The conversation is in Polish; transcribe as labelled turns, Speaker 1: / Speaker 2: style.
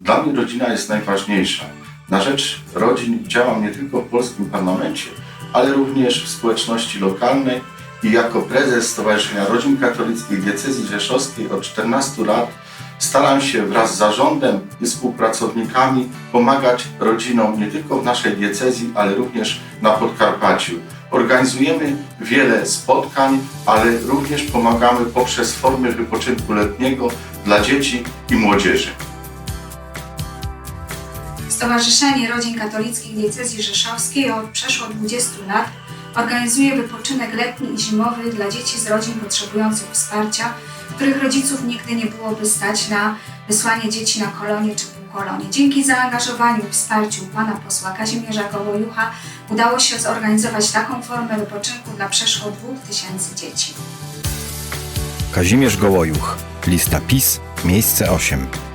Speaker 1: Dla mnie rodzina jest najważniejsza. Na rzecz rodzin działam nie tylko w polskim parlamencie, ale również w społeczności lokalnej i jako prezes Stowarzyszenia Rodzin Katolickich Diecezji Rzeszowskiej od 14 lat staram się wraz z zarządem i współpracownikami pomagać rodzinom nie tylko w naszej diecezji, ale również na Podkarpaciu. Organizujemy wiele spotkań, ale również pomagamy poprzez formy wypoczynku letniego dla dzieci i młodzieży.
Speaker 2: Stowarzyszenie Rodzin Katolickich Diecezji Rzeszowskiej od przeszło 20 lat organizuje wypoczynek letni i zimowy dla dzieci z rodzin potrzebujących wsparcia, których rodziców nigdy nie byłoby stać na wysłanie dzieci na kolonie czy półkolonie. Dzięki zaangażowaniu i wsparciu pana posła Kazimierza Gołojucha udało się zorganizować taką formę wypoczynku dla przeszło 2000 dzieci.
Speaker 3: Kazimierz Gołojuch, lista PiS, miejsce 8.